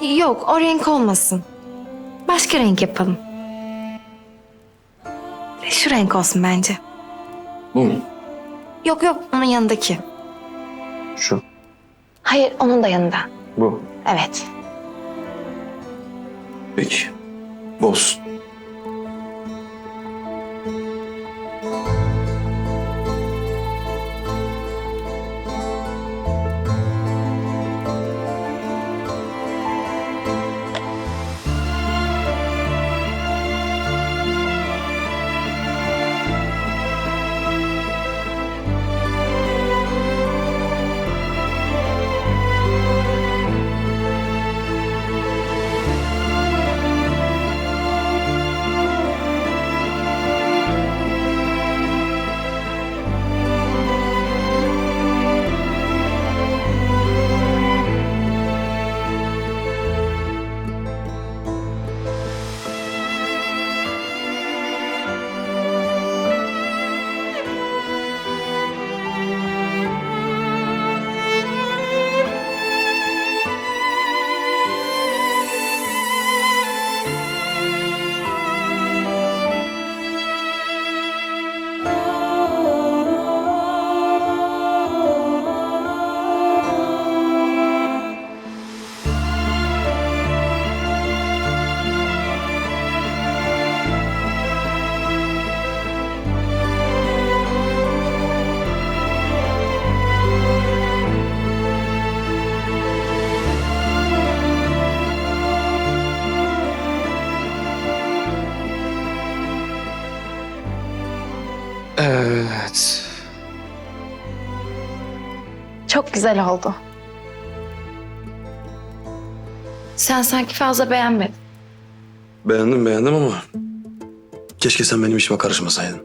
Yok o renk olmasın. Başka renk yapalım. Şu renk olsun bence. Bu mu? Yok yok onun yanındaki. Şu. Hayır onun da yanında. Bu. Evet. Peki. Bu olsun. Çok güzel oldu. Sen sanki fazla beğenmedin. Beğendim beğendim ama keşke sen benim işime karışmasaydın.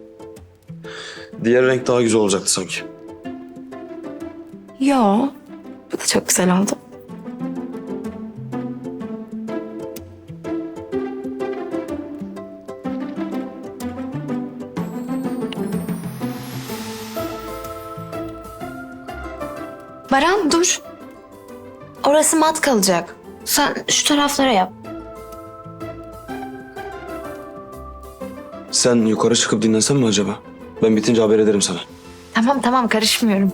Diğer renk daha güzel olacaktı sanki. Yo. Bu da çok güzel oldu. Baran dur. Orası mat kalacak. Sen şu taraflara yap. Sen yukarı çıkıp dinlensen mi acaba? Ben bitince haber ederim sana. Tamam tamam karışmıyorum.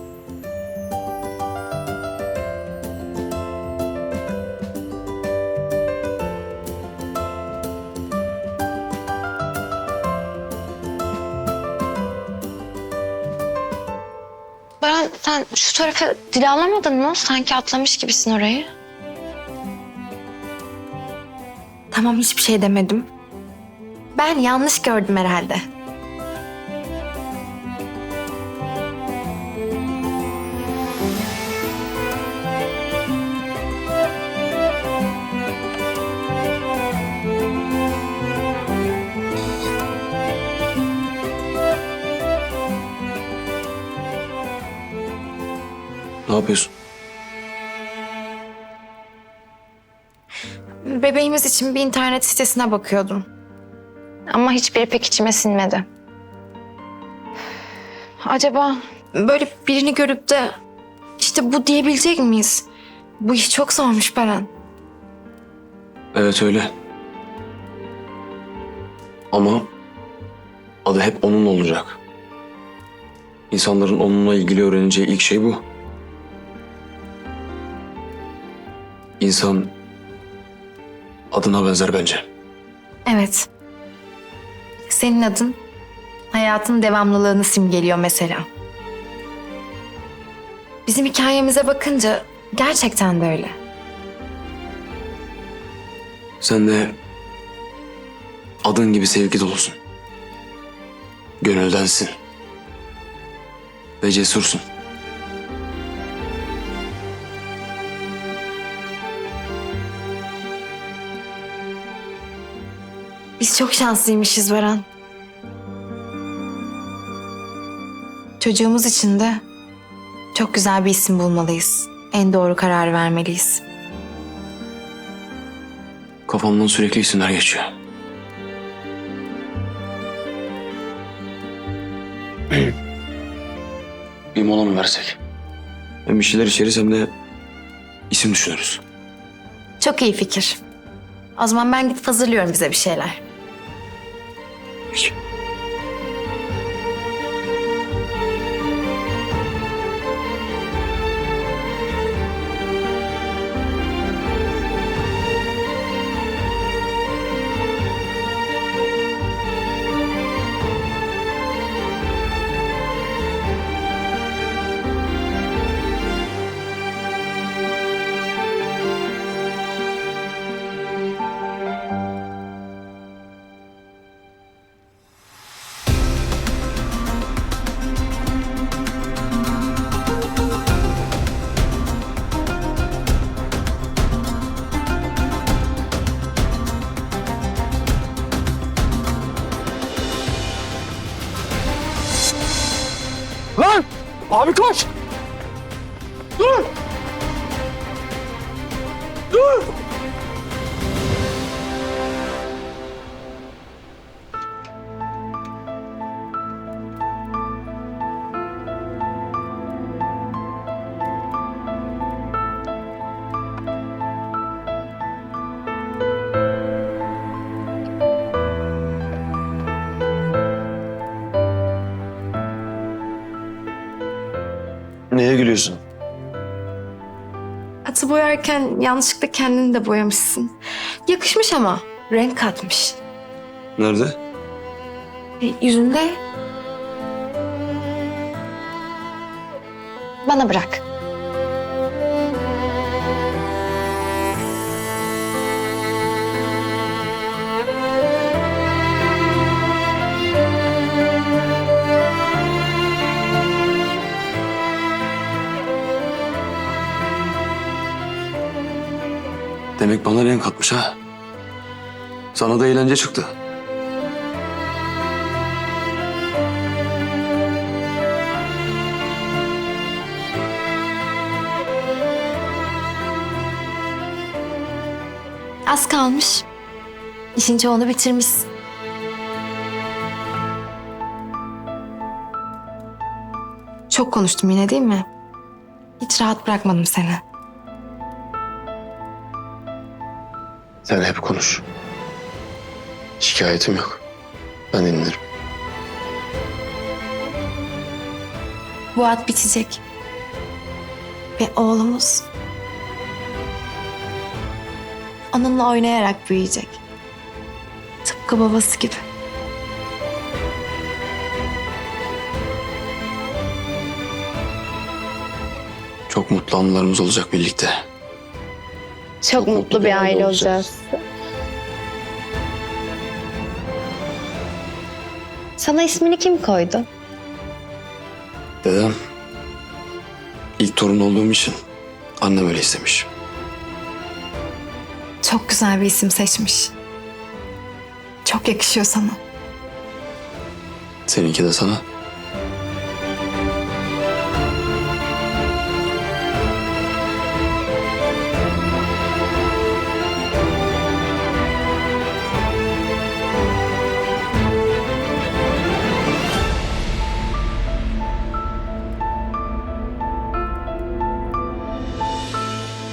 Baran sen şu tarafa dilalamadın mı? Sanki atlamış gibisin orayı. Tamam hiçbir şey demedim. Ben yanlış gördüm herhalde. Yapıyorsun? Bebeğimiz için bir internet sitesine bakıyordum. Ama hiçbiri pek içime sinmedi. Acaba böyle birini görüp de işte bu diyebilecek miyiz? Bu iş çok zormuş Beren. Evet öyle. Ama adı hep onun olacak. İnsanların onunla ilgili öğreneceği ilk şey bu. İnsan adına benzer bence. Evet. Senin adın hayatın devamlılığını simgeliyor mesela. Bizim hikayemize bakınca gerçekten de öyle. Sen de adın gibi sevgi dolusun. Gönüldensin. Ve cesursun. Biz çok şanslıymışız Baran. Çocuğumuz için de çok güzel bir isim bulmalıyız. En doğru kararı vermeliyiz. Kafamdan sürekli isimler geçiyor. bir mola mı versek? Hem bir şeyler içeriz hem de isim düşünürüz. Çok iyi fikir. O zaman ben gidip hazırlıyorum bize bir şeyler. Neye gülüyorsun? Atı boyarken yanlışlıkla kendini de boyamışsın. Yakışmış ama. Renk katmış. Nerede? E, yüzünde. Bana bırak. Demek bana renk katmış ha. Sana da eğlence çıktı. Az kalmış. İşin çoğunu bitirmişsin. Çok konuştum yine değil mi? Hiç rahat bırakmadım seni. Sen hep konuş. Şikayetim yok. Ben dinlerim. Bu at bitecek. Ve oğlumuz onunla oynayarak büyüyecek. Tıpkı babası gibi. Çok mutlu anılarımız olacak birlikte. Çok mutlu bir aile olacağız. Sana ismini kim koydu? Dedem ilk torun olduğum için annem öyle istemiş. Çok güzel bir isim seçmiş. Çok yakışıyor sana. Seninki de sana.